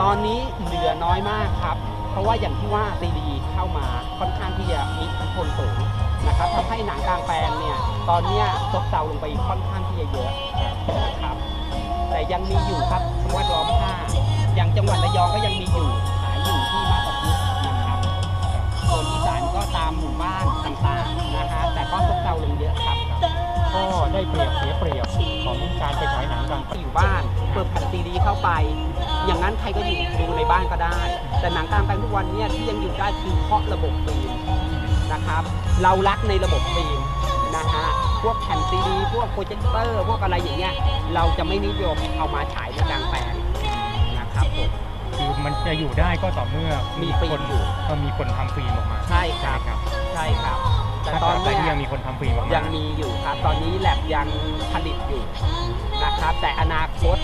ตอนนี้เหลือน้อยมากครับ เพราะว่าอย่างที่ว่าซีดีเข้ามาค่อนข้างที่จะมีอิทธิพลสูงนะครับทำให้หนังกลางแปลงเนี่ยตอนนี้ยซบเซาลงไปค่อนข้างที่จะเยอะนะครับ แต่ยังมีอยู่ครับจังหวัดล้อมผ้าอย่างจังหวัดระยองก็ยังมีอยู่ขายอยู่ที่มาตาพุธนะครับส่วนอีสานก็ตามหมู่บ้านต่างๆนะฮะแต่ก็ซบเซาลงเยอะครับ ก็ได้เปรียบเสียเปรียบของการไปฉายหนังกลางแปลงอยู่บ้าน เปิดแผ่นซีดีเข้าไป อย่างนั้นใครก็อยู่ดูในบ้านก็ได้ แต่หนังกลางแปลงทุกวันเนี่ยที่ยังอยู่ได้คือเพราะระบบฟิล์มนะครับ เรารักในระบบฟิล์มนะฮะพวกแผ่นซีดีพวกโปรเจคเตอร์ พวกอะไรอย่างเงี้ยเราจะไม่นิยมเอามาฉายในกลางแปลงนะครับผม คือมันจะอยู่ได้ก็ต่อเมื่อมีฟิล์มคนอยู่ ก็มีคนทำฟิล์มออกมาใช่ครับครับใช่ครับ แต่ถ้าตตออนนเนี้ที่ยยังมีคนทำฟิล์มออกมายังมีอยู่ครับ ตอนนี้แลบยังผลิตอยู่นะครับ แต่อนาคต